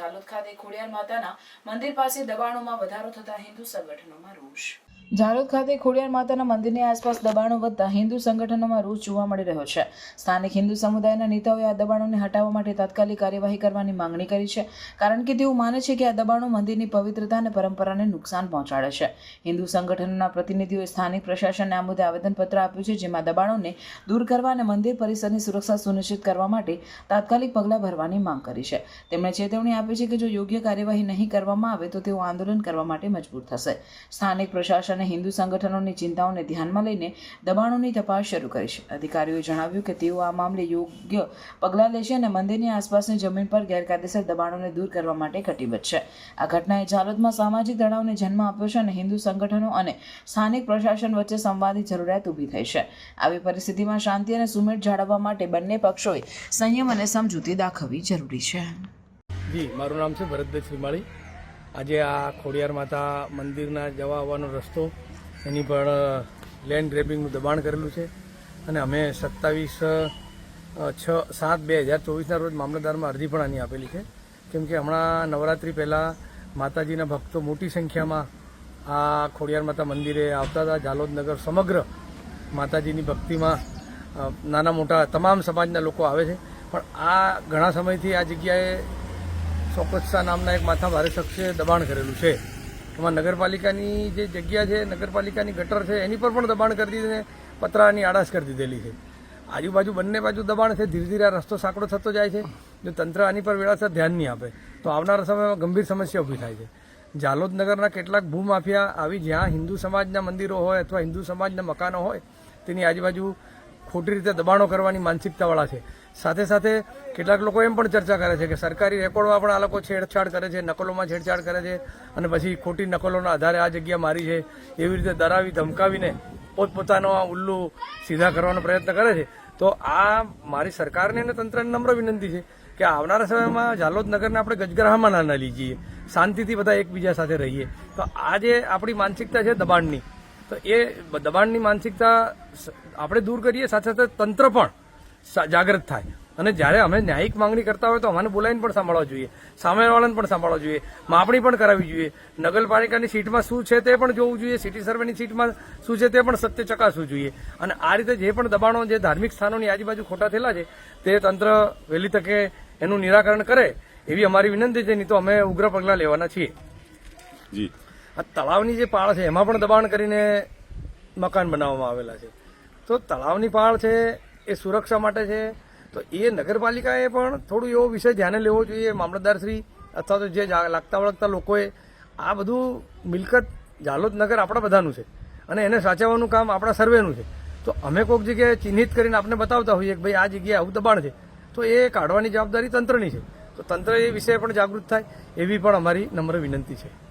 જાલોદ ખાતે ખોડિયાર માતાના મંદિર પાસે દબાણોમાં વધારો થતા હિન્દુ સંગઠનોમાં રોષ. જાલોદ ખાતે ખોડિયાર માતાના મંદિરની આસપાસ દબાણો વધતા હિન્દુ સંગઠનોમાં રોષ જોવા મળી રહ્યો છે. સ્થાનિક હિન્દુ સમુદાયના નેતાઓએ આ દબાણોને હટાવવા માટે તાત્કાલિક કાર્યવાહી કરવાની માંગણી કરી છે, કારણ કે તેઓ માને છે કે આ દબાણો મંદિરની પવિત્રતા અને પરંપરાને નુકસાન પહોંચાડે છે. હિન્દુ સંગઠનોના પ્રતિનિધિઓએ સ્થાનિક પ્રશાસનને આ મુદ્દે આવેદનપત્ર આપ્યું છે, જેમાં દબાણોને દૂર કરવા અને મંદિર પરિસરની સુરક્ષા સુનિશ્ચિત કરવા માટે તાત્કાલિક પગલાં ભરવાની માંગ કરી છે. તેમણે ચેતવણી આપી છે કે જો યોગ્ય કાર્યવાહી નહીં કરવામાં આવે તો તેઓ આંદોલન કરવા માટે મજબૂર થશે. સ્થાનિક પ્રશાસને હિન્દુ સંગઠનોની ચિંતાઓને ધ્યાનમાં લઈને દબાણોની તપાસ શરૂ કરી છે. અધિકારીઓએ જણાવ્યું કે તેઓ આ મામલે યોગ્ય પગલાં લેશે અને મંદિરની આસપાસની જમીન પર ગેરકાયદેસર દબાણોને દૂર કરવા માટે કટિબદ્ધ છે. આ ઘટનાએ જાલોદમાં સામાજિક તણાવને જન્મ આપ્યો છે અને હિન્દુ સંગઠનો અને સ્થાનિક પ્રશાસન વચ્ચે સંવાદની જરૂરિયાત ઊભી થઈ છે. આવી પરિસ્થિતિમાં શાંતિ અને સુમેળ જાળવવા માટે બંને પક્ષોએ સંયમ અને સમજૂતી દાખવવી જરૂરી છે. જી, મારું નામ છે ભરતભાઈ શ્રીમાળી આજે આ ખોડિયાર માતા મંદિરના જવા આવવાનો રસ્તો, એની પર લેન્ડ ગ્રેબિંગનું દબાણ કરેલું છે. અને અમે સત્તાવીસ છ, સાત બે હજાર ચોવીસના રોજ મામલતદારમાં અરજી પણ આની આપેલી છે. કેમ કે હમણાં નવરાત્રિ પહેલાં માતાજીના ભક્તો મોટી સંખ્યામાં આ ખોડિયાર માતા મંદિરે આવતા હતા. જાલોદનગર સમગ્ર માતાજીની ભક્તિમાં નાના મોટા તમામ સમાજના લોકો આવે છે. પણ આ ઘણા સમયથી આ જગ્યાએ ચોક્કસતા નામના એક માથા ભારે શખ્સે દબાણ કરેલું છે. એમાં નગરપાલિકાની જે જગ્યા છે, નગરપાલિકાની ગટર છે, એની પર પણ દબાણ કરી દીધી ને પતરાની આડાશ કરી દીધેલી છે. આજુબાજુ બંને બાજુ દબાણ છે, ધીરે ધીરે આ રસ્તો સાંકડો થતો જાય છે. જો તંત્ર આની પર વેળાસર ધ્યાન નહીં આપે, તો આવનારા સમયમાં ગંભીર સમસ્યા ઊભી થાય છે. જાલોદ નગરના કેટલાક ભૂમાફિયા આવી જ્યાં હિન્દુ સમાજના મંદિરો હોય અથવા હિન્દુ સમાજના મકાનો હોય, તેની આજુબાજુ ખોટી રીતે દબાણો કરવાની માનસિકતાવાળા છે. સાથે સાથે કેટલાક લોકો એમ પણ ચર્ચા કરે છે કે સરકારી રેકોર્ડમાં પણ આ લોકો છેડછાડ કરે છે, નકલોમાં છેડછાડ કરે છે અને પછી ખોટી નકલોના આધારે આ જગ્યા મારી છે એવી રીતે ડરાવી, ધમકાવીને પોતપોતાનો આ ઉલ્લુ સીધા કરવાનો પ્રયત્ન કરે છે. તો આ મારી સરકારને અને તંત્રને નમ્ર વિનંતી છે કે આવનારા સમયમાં જાલોદ નગરને આપણે ગજગરાહમાં ના લઈ જઈએ. શાંતિથી બધા એકબીજા સાથે રહીએ. તો આ જે આપણી માનસિકતા છે દબાણની તો એ દબાણની માનસિકતા આપણે દૂર કરીએ, સાથે સાથે તંત્ર પણ જાગૃત થાય. અને જ્યારે અમે ન્યાયિક માંગણી કરતા હોય તો અમારે બોલાવીને પણ સાંભળવા જોઈએ. સામેવાળાને પણ સાંભળવા જોઈએ. માપણી પણ કરાવવી જોઈએ. નગરપાલિકાની સીટમાં શું છે તે પણ જોવું જોઈએ. સિટી સર્વેની સીટમાં શું છે તે પણ સત્ય ચકાસવું જોઈએ. અને આ રીતે જે પણ દબાણો, જે ધાર્મિક સ્થાનોની આજુબાજુ ખોટા થયેલા છે, તે તંત્ર વહેલી તકે એનું નિરાકરણ કરે એવી અમારી વિનંતી છે. નહીં તો અમે ઉગ્ર પગલાં લેવાના છીએ. જી. આ તળાવની જે પાળ છે, એમાં પણ દબાણ કરીને મકાન બનાવવામાં આવેલા છે. તો તળાવની પાળ છે, એ સુરક્ષા માટે છે. તો એ નગરપાલિકાએ પણ થોડું એવો વિષય ધ્યાને લેવો જોઈએ મામલતદારશ્રી અથવા તો જે લાગતા વળગતા લોકોએ આ બધું મિલકત જાલોદ નગર આપણા બધાનું છે અને એને સાચવવાનું કામ આપણા સર્વેનું છે. તો અમે કોઈક જગ્યાએ ચિહ્નિત કરીને આપણે બતાવતા હોઈએ કે ભાઈ આ જગ્યાએ આવું દબાણ છે. તો એ કાઢવાની જવાબદારી તંત્રની છે. તો તંત્ર એ વિષય પણ જાગૃત થાય, એવી પણ અમારી નમ્ર વિનંતી છે.